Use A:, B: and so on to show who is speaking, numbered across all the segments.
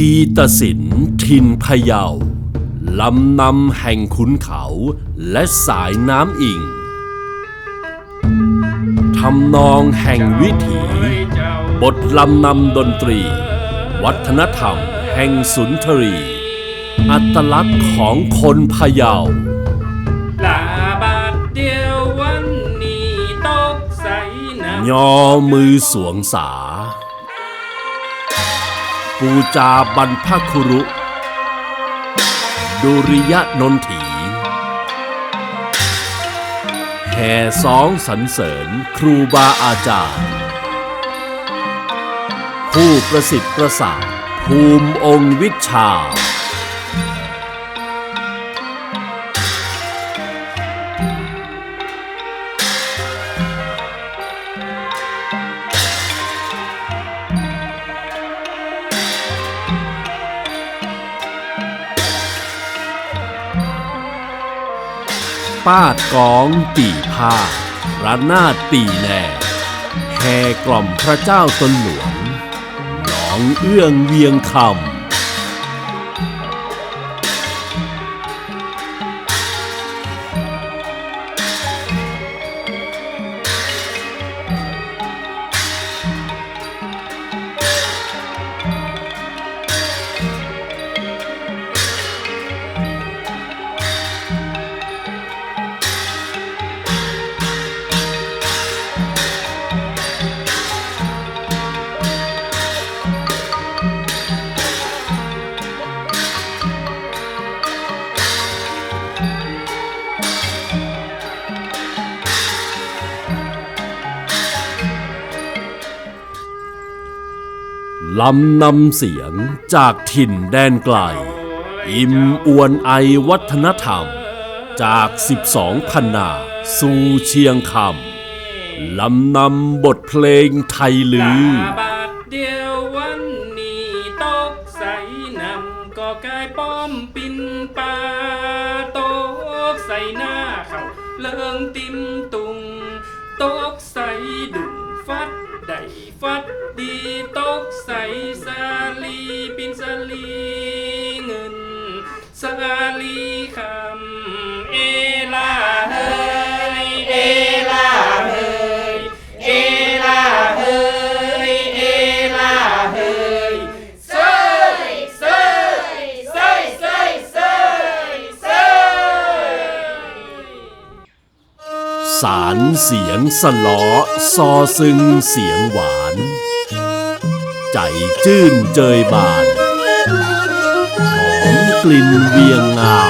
A: ชีตศิลป์ทินพะเยาลำนำแห่งขุนเขาและสายน้ำอิงทำนองแห่งวิถี บทลำนำดนตรี วัฒนธรรมแห่งสุนทรี อัตลักษณ์ของคนพะเยา
B: ลาบาทเดียววันนี้ตกใสน้ำ
A: ยอมือสวงสา ปูจาบรรพคุรุ ดุริยนนถี แห่สองสรรเสริญครูบาอาจารย์ ผู้ประสิทธิ์ประสาทภูมิองค์วิชา ป้าดกองตีผ้าระนาดตีแน่แห่กล่อมพระเจ้าตนหลวงหลองเอื้องเวียงคำ ลำนำเสียงจากถิ่นแดนไกล อิ่มอวนไอวัฒนธรรม จากสิบสองพันนาสู่เชียงคำลำนำบทเพลงไทยลือ
B: สา
A: รเสียงสลอซอซึงเสียงหวาน ใจจื้นเจยบาน หอมกลิ่นเวียงงา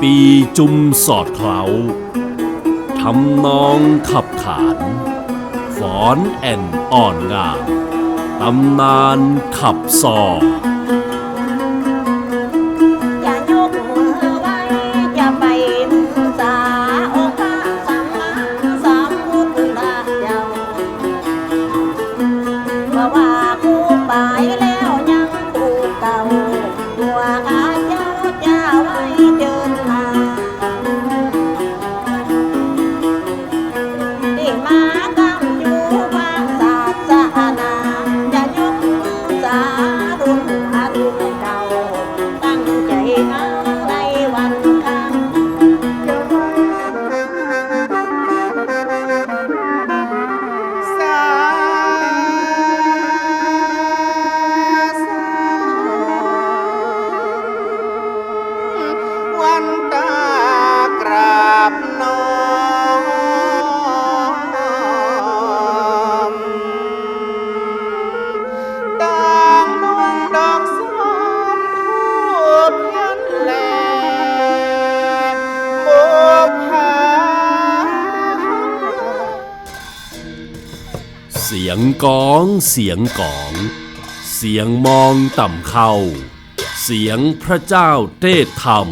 A: ปีจุมสอดเคล้าทำนองขับขานฝอนแอนอ่อนงามตำนานขับซอ
C: ไปมุสอไปแล้วยังคู่เก่าตัวข้าเจ้าจะไว้ ตั้
D: สี
A: ยงกองเสียงกอง เสียงมองต่ำเข้า เสียงพระเจ้าเทศธรรม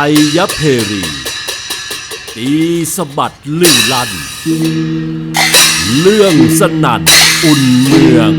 A: ชัยเพรี ตีสะบัดลื่นลั่นเรื่องสนั่นอุ่นเมือง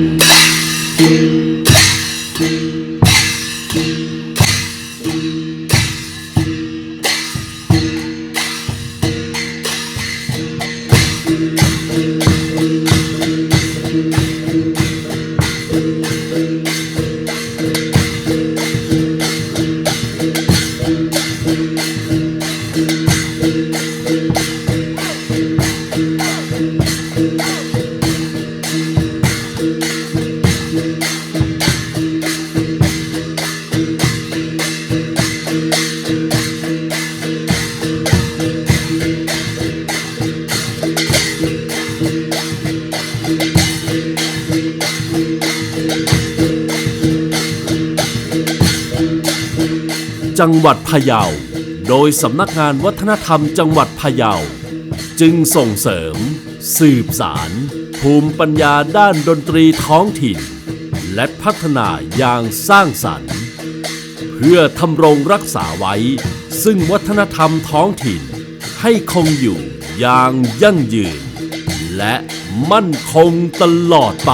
A: จังหวัดพะเยา โดยสำนักงานวัฒนธรรมจังหวัดพะเยา จึงส่งเสริม สืบสาร ภูมิปัญญาด้านดนตรีท้องถิ่น และพัฒนาอย่างสร้างสรรค์ เพื่อทำรงรักษาไว้ ซึ่งวัฒนธรรมท้องถิ่น ให้คงอยู่อย่างยั่งยืน และมั่นคงตลอดไป